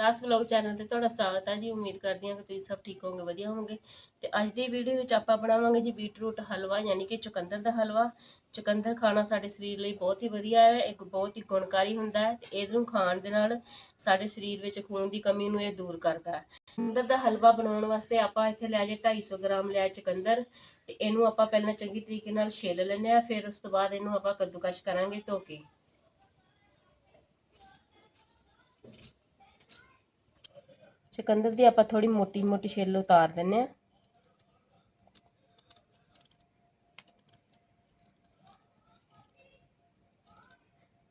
ਦਾਸ vlog channel ਤੇ ਤੁਹਾਡਾ ਸਵਾਗਤ ਹੈ ਜੀ। ਉਮੀਦ ਕਰਦੀ ਹਾਂ ਕਿ ਤੁਸੀਂ ਸਭ ਠੀਕ ਹੋਵੋਗੇ, ਵਧੀਆ ਹੋਵੋਗੇ। ਤੇ ਅੱਜ ਦੀ ਵੀਡੀਓ ਵਿੱਚ ਆਪਾਂ ਬਣਾਵਾਂਗੇ ਜੀ ਬੀਟਰੂਟ ਹਲਵਾ, ਯਾਨੀ ਕਿ ਚੁਕੰਦਰ ਦਾ ਹਲਵਾ। ਚੁਕੰਦਰ ਖਾਣਾ ਸਾਡੇ ਸਰੀਰ ਲਈ ਬਹੁਤ ਹੀ ਵਧੀਆ ਹੈ, ਇੱਕ ਬਹੁਤ ਹੀ ਗੁਣਕਾਰੀ ਹੁੰਦਾ ਹੈ ਤੇ ਇਹਨੂੰ ਖਾਣ ਦੇ ਨਾਲ ਸਾਡੇ ਸਰੀਰ ਵਿੱਚ ਖੂਨ ਦੀ ਕਮੀ ਨੂੰ ਇਹ ਦੂਰ ਕਰਦਾ ਹੈ। ਚੁਕੰਦਰ ਦਾ ਹਲਵਾ ਬਣਾਉਣ ਵਾਸਤੇ ਆਪਾਂ ਇੱਥੇ ਲਿਆ ਜੇ 250 ਗ੍ਰਾਮ ਲਿਆ ਚੁਕੰਦਰ ਤੇ ਇਹਨੂੰ ਆਪਾਂ ਪਹਿਲਾਂ ਚੰਗੀ ਤਰੀਕੇ ਨਾਲ ਛਿੱਲ ਲੈਂਦੇ ਆ ਫਿਰ ਉਸ ਤੋਂ ਬਾਅਦ ਇਹਨੂੰ ਆਪਾਂ ਕੱਦੂਕਸ਼ ਕਰਾਂਗੇ ਧੋ ਕੇ। ਚਕੰਦਰ ਦੀ ਆਪਾਂ ਥੋੜੀ ਮੋਟੀ ਮੋਟੀ ਛਿੱਲ ਉਤਾਰ ਦਿੰਨੇ ਆ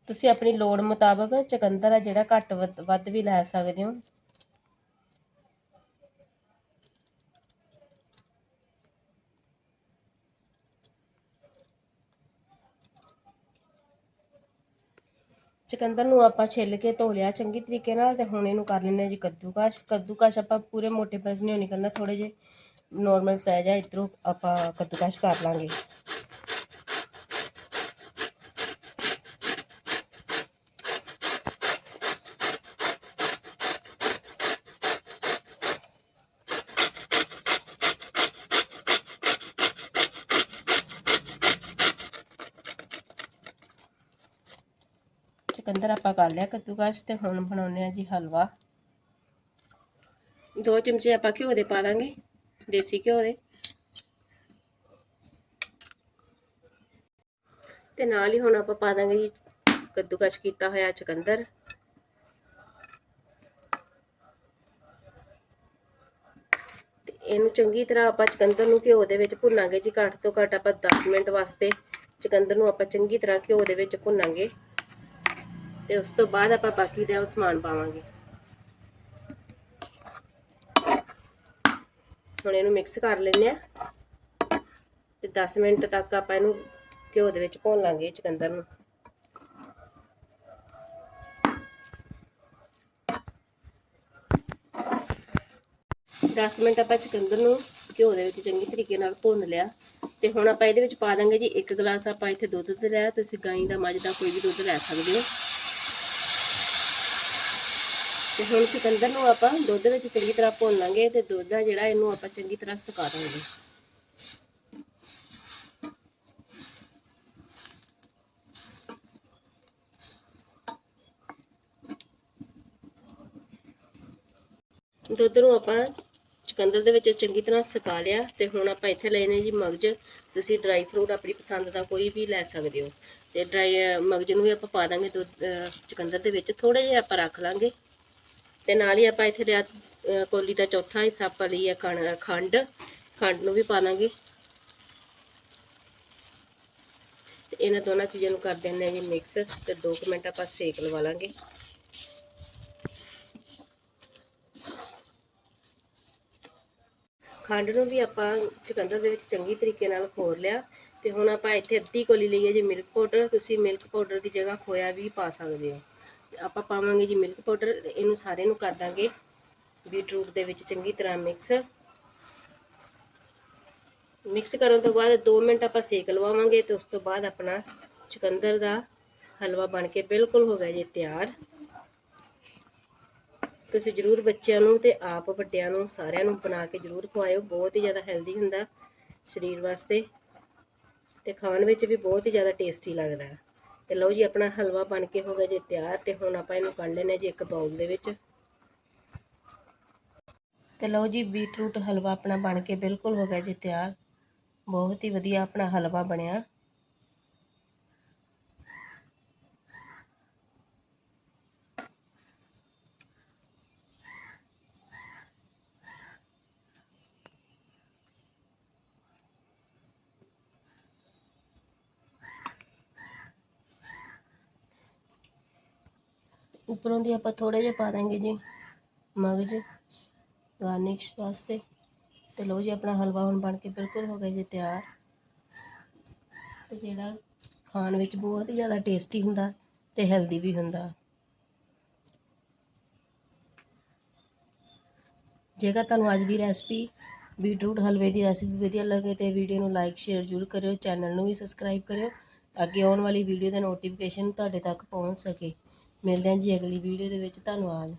ਤੁਸੀਂ ਆਪਣੀ ਲੋੜ ਮੁਤਾਬਕ ਚਕੰਦਰ ਆ ਜਿਹੜਾ ਘੱਟ ਵੱਧ- ਵੱਧ ਵੀ ਲੈ ਸਕਦੇ ਹੋ। ਚੁਕੰਦਰ ਨੂੰ ਆਪਾਂ ਛਿੱਲ ਕੇ ਧੋ ਲਿਆ ਚੰਗੀ ਤਰੀਕੇ ਨਾਲ ਤੇ ਹੁਣ ਇਹਨੂੰ ਕਰ ਲੈਂਦੇ ਹਾਂ ਜੀ ਕੱਦੂਕਸ਼। ਕੱਦੂਕਸ਼ ਆਪਾਂ ਪੂਰੇ ਮੋਟੇ ਪੀਸ ਨਹੀਂ ਕਰਨਾ ਥੋੜੇ ਜਿਹੇ ਨੋਰਮਲ ਸਾਈਜ਼ ਆ, ਇਧਰੋਂ ਆਪਾਂ ਕੱਦੂਕਸ਼ ਕਰ ਲਾਂਗੇ। ਚੁਕੰਦਰ ਆਪਾਂ ਕਰ ਲਿਆ ਕੱਦੂਕਸ਼ ਤੇ ਹੁਣ ਬਣਾਉਨੇ ਆ ਜੀ ਹਲਵਾ। ਦੋ ਚਮਚੇ ਆਪਾਂ ਘਿਓ ਦੇ ਪਾ ਦਾਂਗੇ, ਦੇਸੀ ਘਿਓ ਦੇ। ਤੇ ਨਾਲ ਹੀ ਹੁਣ ਆਪਾਂ ਪਾ ਦਾਂਗੇ ਜੀ ਕੱਦੂਕਸ਼ ਕੀਤਾ ਹੋਇਆ ਚੁਕੰਦਰ। ਇਹਨੂੰ ਚੰਗੀ ਤਰ੍ਹਾਂ ਆਪਾਂ ਚਕੰਦਰ ਨੂੰ ਘਿਓ ਦੇ ਵਿੱਚ ਭੁੰਨਾਂਗੇ ਜੀ, ਘੱਟ ਤੋਂ ਘੱਟ ਆਪਾਂ 10 ਮਿੰਟ ਵਾਸਤੇ ਚਕੰਦਰ ਨੂੰ ਆਪਾਂ ਚੰਗੀ ਤਰ੍ਹਾਂ ਘਿਓ ਦੇ ਵਿੱਚ ਭੁੰਨਾਂਗੇ। ਤੇ ਉਸ ਤੋਂ ਬਾਅਦ ਆਪਾਂ ਬਾਕੀ ਦਾ ਸਮਾਨ ਪਾਵਾਂਗੇ। ਹੁਣ ਇਹਨੂੰ ਮਿਕਸ ਕਰ ਲੈਂਦੇ ਆ ਤੇ 10 ਮਿੰਟ ਤੱਕ ਆਪਾਂ ਇਹਨੂੰ ਘਿਓ ਦੇ ਵਿੱਚ ਭੁੰਨ ਲਾਂਗੇ ਚਕੰਦਰ ਨੂੰ। ਦਸ ਮਿੰਟ ਆਪਾਂ ਚਕੰਦਰ ਨੂੰ ਘਿਓ ਦੇ ਵਿੱਚ ਚੰਗੀ ਤਰੀਕੇ ਨਾਲ ਭੁੰਨ ਲਿਆ। ਤੇ ਹੁਣ ਆਪਾਂ ਇਹਦੇ ਵਿੱਚ ਪਾ ਦਾਂਗੇ ਜੀ ਇੱਕ ਗਲਾਸ ਆਪਾਂ ਇੱਥੇ ਦੁੱਧ ਤੇ ਲਿਆ ਤੁਸੀਂ ਗਾਈ ਦਾ, ਮੱਝ ਦਾ ਕੋਈ ਵੀ ਦੁੱਧ ਲੈ ਸਕਦੇ ਹੋ। ਤੇ ਹੁਣ ਚੁਕੰਦਰ ਨੂੰ ਆਪਾਂ ਦੁੱਧ ਵਿੱਚ ਚੰਗੀ ਤਰ੍ਹਾਂ ਭੁੰਨ ਲਾਂਗੇ ਤੇ ਦੁੱਧ ਆ ਜਿਹੜਾ ਇਹਨੂੰ ਆਪਾਂ ਚੰਗੀ ਤਰ੍ਹਾਂ ਸੁਕਾ ਦਾਂਗੇ। ਦੁੱਧ ਨੂੰ ਆਪਾਂ ਚੁਕੰਦਰ ਦੇ ਵਿੱਚ ਚੰਗੀ ਤਰ੍ਹਾਂ ਸੁਕਾ ਲਿਆ ਤੇ ਹੁਣ ਆਪਾਂ ਇੱਥੇ ਲਏ ਨੇ ਜੀ ਮਗਜ। ਤੁਸੀਂ ਡਰਾਈ ਫਰੂਟ ਆਪਣੀ ਪਸੰਦ ਦਾ ਕੋਈ ਵੀ ਲੈ ਸਕਦੇ ਹੋ। ਤੇ ਡਰਾਈ ਮਗਜ ਨੂੰ ਵੀ ਆਪਾਂ ਪਾ ਦਾਂਗੇ ਦੁੱਧ ਚੁਕੰਦਰ ਦੇ ਵਿੱਚ। ਥੋੜੇ ਜਿਹਾ ਆਪਾਂ ਰੱਖ ਲਾਂਗੇ। ਤੇ ਨਾਲ ਹੀ ਆਪਾਂ ਇੱਥੇ ਲਿਆ ਕੋਲੀ ਦਾ ਚੌਥਾ ਹਿੱਸਾ ਆਪਾਂ ਲਈ ਹੈ ਖੰਡ। ਖੰਡ ਨੂੰ ਵੀ ਪਾ ਦਾਂਗੇ। ਤੇ ਇਹਨਾਂ ਦੋਨਾਂ ਚੀਜ਼ਾਂ ਨੂੰ ਕਰ ਦਿੰਦੇ ਆ ਜੀ ਮਿਕਸ ਤੇ 2 ਮਿੰਟ ਆਪਾਂ ਸੇਕ ਲਵਾ ਲਾਂਗੇ। ਖੰਡ ਨੂੰ ਵੀ ਆਪਾਂ ਚੁਕੰਦਰ ਦੇ ਵਿੱਚ ਚੰਗੀ ਤਰੀਕੇ ਨਾਲ ਖੋਰ ਲਿਆ। ਤੇ ਹੁਣ ਆਪਾਂ ਇੱਥੇ ਅੱਧੀ ਕੋਲੀ ਲਈ ਹੈ ਜੀ ਮਿਲਕ ਪਾਊਡਰ ਤੁਸੀਂ ਮਿਲਕ ਪਾਊਡਰ ਦੀ ਜਗ੍ਹਾ ਖੋਇਆ ਵੀ ਪਾ ਸਕਦੇ ਹੋ। ਆਪਾਂ ਪਾਵਾਂਗੇ ਜੀ ਮਿਲਕ ਪਾਊਡਰ ਇਹਨੂੰ ਸਾਰੇ ਨੂੰ ਕਰ ਦਾਂਗੇ ਬੀਟਰੂਟ ਦੇ ਵਿੱਚ ਚੰਗੀ ਤਰ੍ਹਾਂ ਮਿਕਸ ਮਿਕਸ ਕਰਨ ਤੋਂ ਬਾਅਦ 2 ਮਿੰਟ ਆਪਾਂ ਸੇਕ ਲਵਾਵਾਂਗੇ ਤੇ ਉਸ ਤੋਂ ਬਾਅਦ ਆਪਣਾ ਚੁਕੰਦਰ ਦਾ ਹਲਵਾ ਬਣ ਕੇ ਬਿਲਕੁਲ ਹੋ ਗਿਆ ਜੀ ਤਿਆਰ। ਤੁਸੀਂ ਜ਼ਰੂਰ ਬੱਚਿਆਂ ਨੂੰ ਤੇ ਆਪ ਵੱਡਿਆਂ ਨੂੰ ਸਾਰਿਆਂ ਨੂੰ ਬਣਾ ਕੇ ਜ਼ਰੂਰ ਖਵਾਇਓ, ਬਹੁਤ ਹੀ ਜ਼ਿਆਦਾ ਹੈਲਦੀ ਹੁੰਦਾ ਸਰੀਰ ਵਾਸਤੇ ਤੇ ਖਾਣ ਵਿੱਚ ਵੀ ਬਹੁਤ ਹੀ ਜ਼ਿਆਦਾ ਟੇਸਟੀ ਲੱਗਦਾ। ਤੇ ਲਓ ਜੀ, ਆਪਣਾ ਹਲਵਾ ਬਣ ਕੇ ਹੋ ਗਿਆ ਜੀ ਤਿਆਰ ਤੇ ਹੁਣ ਆਪਾਂ ਇਹਨੂੰ ਕੱਢ ਲੈਣਾ ਜੀ ਇੱਕ ਬਾਉਲ ਦੇ ਵਿੱਚ। ਤੇ ਲਓ ਜੀ ਬੀਟਰੂਟ ਹਲਵਾ ਆਪਣਾ ਬਣ ਕੇ ਬਿਲਕੁਲ ਹੋ ਗਿਆ ਜੀ ਤਿਆਰ। ਬਹੁਤ ਹੀ ਵਧੀਆ ਆਪਣਾ ਹਲਵਾ ਬਣਿਆ। ਉੱਪਰੋਂ ਦੀ ਆਪਾਂ ਥੋੜੇ ਜਿਹਾ ਪਾ ਦਾਂਗੇ ਜੀ ਮਗਜ ਗਾਰਨਿਸ਼ ਵਾਸਤੇ। ਤੇ ਲੋ ਜੀ, ਆਪਣਾ ਹਲਵਾ ਹੁਣ ਬਣ ਕੇ ਬਿਲਕੁਲ ਹੋ ਗਿਆ ਜੀ ਤਿਆਰ। ਤੇ ਜਿਹੜਾ ਖਾਣ ਵਿੱਚ ਬਹੁਤ ਹੀ ਜ਼ਿਆਦਾ ਟੇਸਟੀ ਹੁੰਦਾ ਤੇ ਹੈਲਦੀ ਵੀ ਹੁੰਦਾ। ਜੇਕਰ ਤੁਹਾਨੂੰ ਅੱਜ ਦੀ ਰੈਸਪੀ ਬੀਟਰੂਟ ਹਲਵੇ ਦੀ ਰੈਸਪੀ ਵਧੀਆ ਲੱਗੇ ਤੇ ਵੀਡੀਓ ਨੂੰ ਲਾਈਕ ਸ਼ੇਅਰ ਜ਼ਰੂਰ ਕਰਿਓ ਚੈਨਲ ਨੂੰ ਵੀ ਸਬਸਕ੍ਰਾਈਬ ਕਰਿਓ, ਤਾਂ ਕਿ ਆਉਣ ਵਾਲੀ ਵੀਡੀਓ ਦਾ ਨੋਟੀਫਿਕੇਸ਼ਨ ਤੁਹਾਡੇ ਤੱਕ ਪਹੁੰਚ ਸਕੇ। ਮਿਲਦੇ ਹਾਂ ਜੀ ਅਗਲੀ ਵੀਡੀਓ ਦੇ ਵਿੱਚ ਧੰਨਵਾਦ।